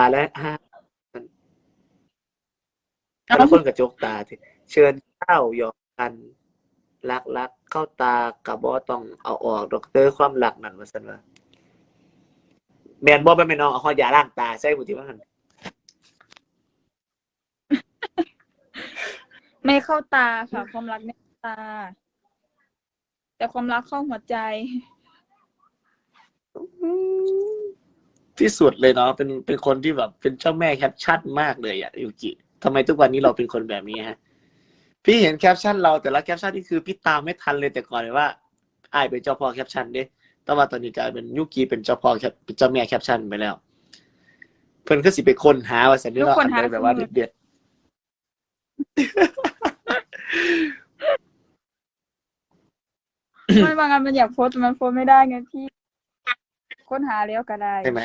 าและห้าแต่ละคนกระจกตาทีเชิญเข้าหยอกกันรักรักเข้าตากับบอต้องเอาออกดอกเตอร์ความหลักนั่นมาสันว่าแมนบอเป็นแม่น้องเอาข้อยาล้างตาใช่บุตรว่าหันไม่เข้าตาค่ะ ความรักไม่เข้าตา แต่ความรักเข้าหัวใจ ที่สุดเลยเนาะเป็นเป็นคนที่แบบเป็นเจ้าแม่แคปชั่นมากเลยอะยูกิทำไมทุกวันนี้เราเป็นคนแบบนี้ฮะ พี่เห็นแคปชั่นเราแต่ละแคปชั่นนี่คือพี่ตามไม่ทันเลยแต่ก่อนเลยว่าอ้ายเป็นเจ้าพ่อแคปชั่นเด้แต่ว่าตอนนี้กลายเป็นยุกีเป็นเจ้าพ่อแคปเป็นเจ้าแม่แคปชั่นไปแล้ว เพิ่นก็สิไปค้นหาว่าสันนิษทุกฐาคนนหาอะไรแบบว่าสมุดเด็ดไม่บางอันมันอยากโพสต์แต่มันโพสต์ไม่ได้ไงพี่ ค้นหาแล้วก็ได้ ใช่ไหม